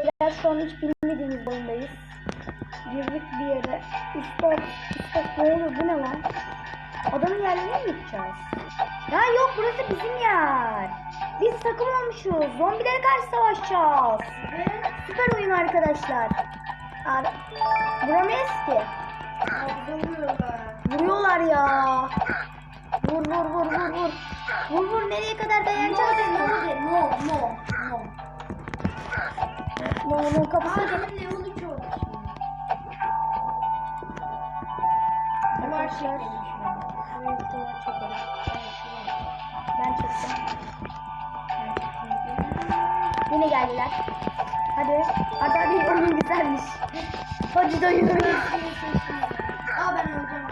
Beyler şu an hiç bilmediğimiz oyundayız. Girdik bir yere. Üstad, üstad ne oluyor bu ne lan? Adamın yerlerine mi gideceğiz? Ya yok burası bizim yer. Biz takım olmuşuz. Zombilere karşı savaşacağız. Süper oyun arkadaşlar. Abi, vuramayız ki. Vuruyorlar ya. Vur vur vur vur vur. Vur vur nereye kadar dayanacağız? No, no, no, no. No no kapısı. Adem'in Leon'u çok Duvar Arkadaşlar. çekmemiş ben. Çektim. Yine geldiler. Hadi. Hadi hadi oyun güzelmiş. Hadi dayı. Aa ben öleceğim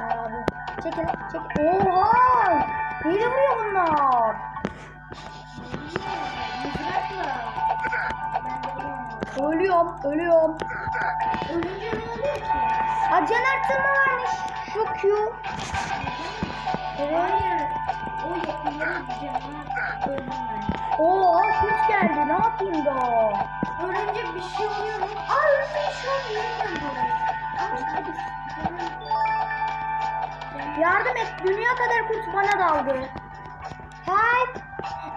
ben. Abi. Çekil çek. Oha! Neyle vuruyor bunlar? Ölüyorum, ölüyorum. Ölünce ne oluyor ki? Aa can arttırma varmış. Q. Evet. Hayır. O yakınlara gideceğim. Öldüm ben. Oo şut geldi. Ne yapayım da? Ölünce bir şey oluyor mu? Aa ölünce yeniden doğru. Ama hadi. Yardım et. Dünya kadar kurt bana daldı. Help.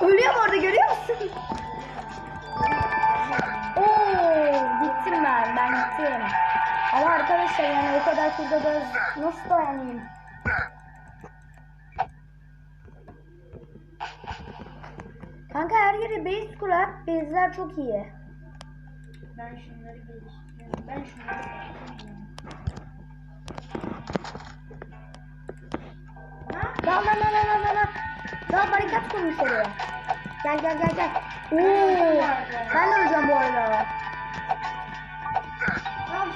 Ölüyorum orada görüyor musun? Arkadaşlar yani o kadar kurda da nasıl dayanayım? Kanka her yere base kurar. Base'ler çok iyi. Ben şunları geliştiriyorum. Ben şunları geliştiriyorum. Ha? Dal dal dal dal dal dal. Dal barikat kurmuş oraya. Gel gel gel gel. Oo. Ben de öleceğim bu arada.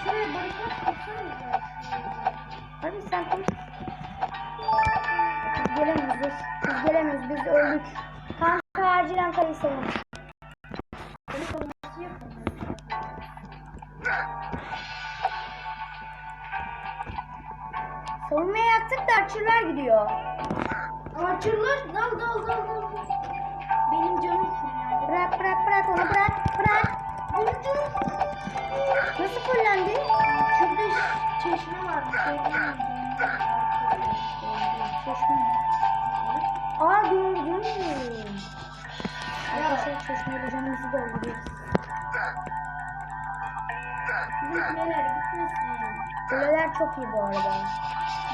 Ya şuraya barikat kursanıza. Hadi sen konuş. Biz gelemiyoruz biz. Biz gelemiyoruz biz öldük. Kanka acilen kaleyi savun. Savunmaya yaktık da archer'lar gidiyor. Archer'lar dal dal dal dal. Bizim kuleler gitmesin. Kuleler çok iyi bu arada.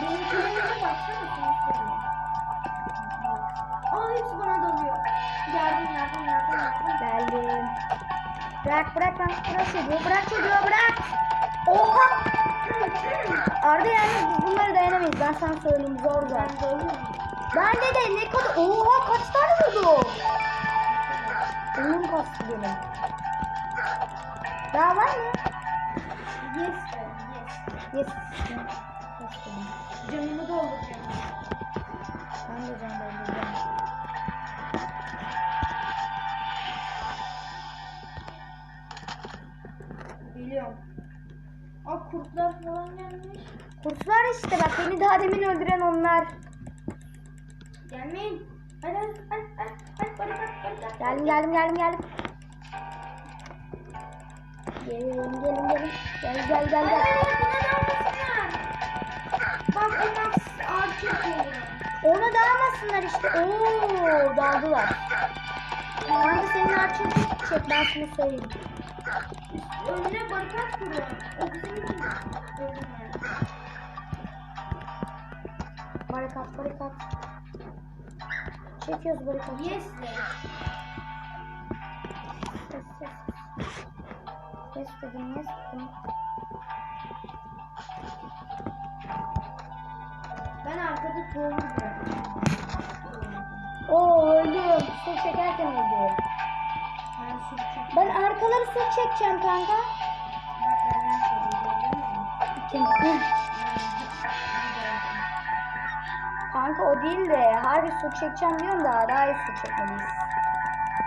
Benim kulelere baksana sana söyleyeyim. Aa hepsi bana dalıyor. Yardım yardım yardım yardım. Geldim. Bırak bırak ben bırak çocuğu bırak çocuğu bırak. Oha. Arda yani biz bunlara dayanamayız ben sana söyleyeyim zor zor. Ben dalıyorum. Ben de de ne kadar oha kaç tane vurdu? Oyun kastı benim. Daha var mı? Benim. Canımı dolduracağım. Ben de can dolduracağım. Biliyorum. Aa kurtlar falan gelmiş. Kurtlar işte bak beni daha demin öldüren onlar. Gelmeyin. Hadi hadi hadi hadi. Hadi barikat barikat. Geldim geldim geldim geldim. Gelin gelin gelin. Gel gel gel Hadi gel. Bak onlar artık oluyor. Ona dağılmasınlar işte. Oo daldılar. Kanka senin arçın çek ben sana söyleyeyim. Önüne barikat kuruyor. O bizim için. Öldüm ben. Barikat barikat. Çekiyoruz barikat. Yes be. Ses ses. Yes dedim yes dedim. Ben arkada bırakacağım. Oo öldüm. Su çekerken öldüm. Ben. Ben arkaları su çekeceğim kanka. Bak söylüyor. Gördün mü? Kim? Kanka o değil de harbi su çekeceğim diyorum da daha iyi su çekmeliyiz.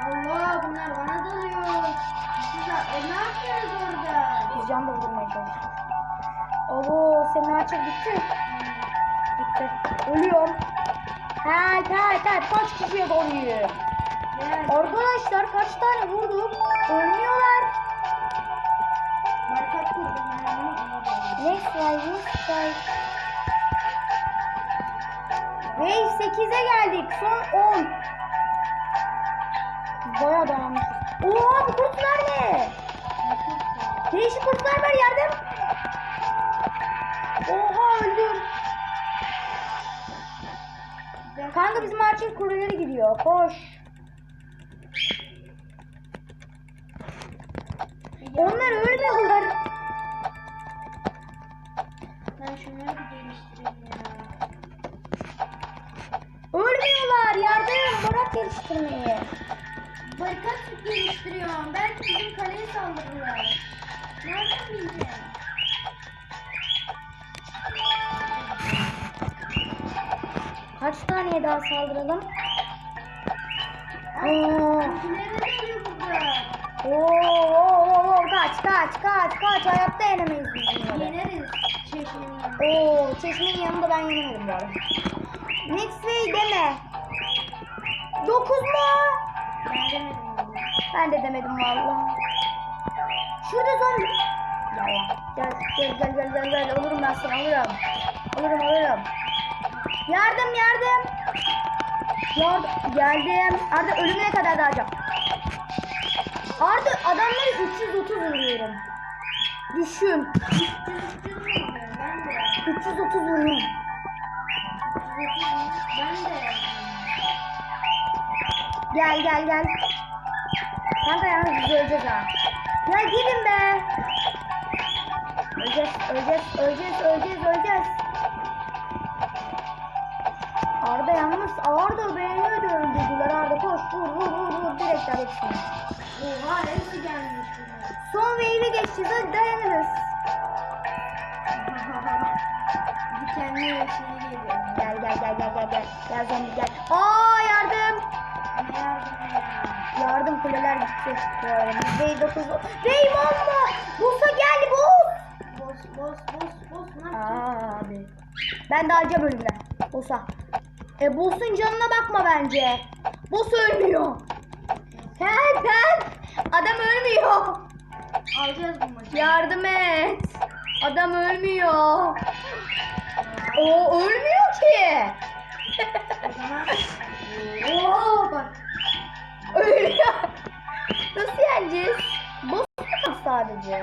Allah bunlar bana dalıyor. Siz e, ne yapıyorsunuz orada? Biz can doldurmaya çalışıyoruz. Oo senin arçak gitti. Bitti. Ölüyorum. Evet evet evet kaç kişiye doluyor. Evet. Arkadaşlar kaç tane vurduk? Ölmüyorlar. Markat vurdum. Next slide, next slide. Wave 8'e geldik. Son 10. Baya dayanmış. Oha bu kurt nerede? Değişik kurtlar var yardım. Kanka bizim ağaçın kuleleri gidiyor. Koş. Onlar ölmüyorlar. Ben şunları bir geliştireyim ya. Ölmüyorlar. Yardım. Bırak geliştirmeyi. Barikat geliştiriyorum. Belki bizim kaleye saldırırlar. Nereden bileceğim? Tane daha saldıralım? Oo. Oo, oo, oo, kaç kaç kaç kaç hayatta yenemeyiz biz. Yeneriz çeşmenin. Oo çeşmenin yanında ben yenemedim bu arada. Way deme. 9 mu? Ben demedim. Ben de demedim valla. Şurada zombi. Gel gel gel gel gel gel gel. Olurum ben sana olurum. Olurum olurum. Yardım yardım. Yardım. Geldim. Arda ölümüne kadar dağacağım. Arda adamları 330 vuruyorum. Düşün. Düz düz vuruyor. Ben de. 330 vuruyorum. Ben de. Gel gel gel. Kanka yalnız biz öleceğiz ha. Ya gidin be. Öleceğiz, öleceğiz, öleceğiz, öleceğiz, öleceğiz. Arda yalnız Arda beni öldürdüler Arda koş vur vur vur vur direkt hepsini. Oha hepsi gelmiş. Son wave'i geçeceğiz hadi dayanırız. Dikenli yeşili geliyor. Gel gel gel gel gel gel. Gel zombi gel. Aa yardım. Yardım ya? Yardım kuleler gitti. Bu arada. Wave 9. Wave 10 mu? Busa geldi bus. Boss boss boss boss yapacağız? Abi. Ben de alacağım ölümüne. Boss'a. E boss'un canına bakma bence. Boss ölmüyor. Help help. Adam ölmüyor. Alacağız bu maçı. Yardım et. Adam ölmüyor. O ölmüyor ki. Oo bak. ölüyor. Nasıl yeneceğiz? Boss sadece?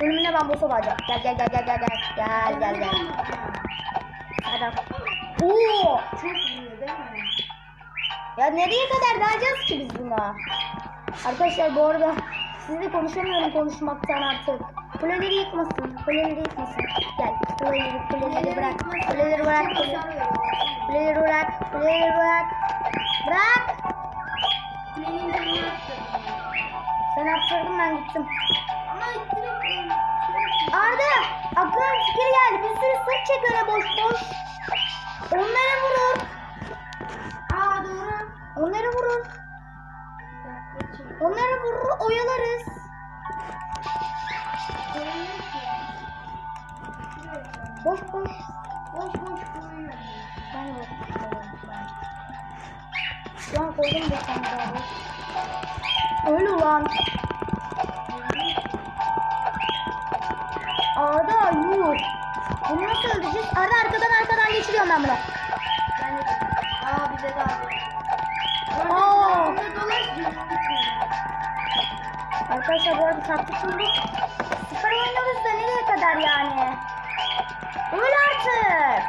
Ölümüne ben boss'a alacağım. Gel gel gel gel gel gel. Gel gel gel. Adam. Oo. Çok vuruyor değil mi? Ya nereye kadar dağacağız ki biz buna? Arkadaşlar bu arada sizle konuşamıyorum konuşmaktan artık. Kuleleri yıkmasın. Kuleleri yıkmasın. Gel. Kuleleri, kuleleri bırak. Kuleleri bırak. Kuleleri, bırak. Kuleleri bırak. Bırak. Kulenin canını arttırdım. Sen attırdın ben gittim. Ama Arda aklıma bir fikir geldi. Bir sürü sırt çek öyle boş boş. Onlara vurur. Aa doğru. Dakika, çek. Onları vurur oyalarız. Boş boş. Boş boş koyuyor. Ben koyuyorum şu an. Koydum boş. Öl ulan. Nasıl öldüreceğiz? Arda arkadan arkadan geçiriyorum ben bunu. Ben de Aa bize de abi. Aa. Arkadaşlar bu arada taktik bulduk. Süper oynuyoruz da nereye kadar yani? Öl artık.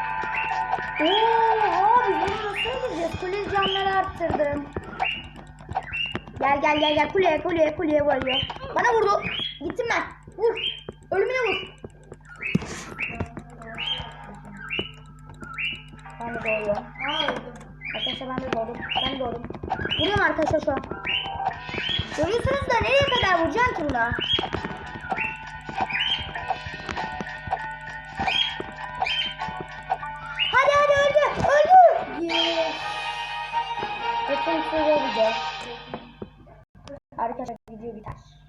Oha biz bunu nasıl öldüreceğiz? Kule canları arttırdım. Gel gel gel gel kuleye kuleye kuleye vuruyor. Bana vurdu. Gittim ben. Vur. Ölümüne vur. doğuyor. Aa öldüm. Arkadaşlar ben de doğdum. Ben doğdum. Vuruyorum arkadaşlar şu an. Görüyorsunuz da nereye kadar vuracağım ki buna? Hadi hadi öldü. Öldü. Yeah. Bütün suyu bir de.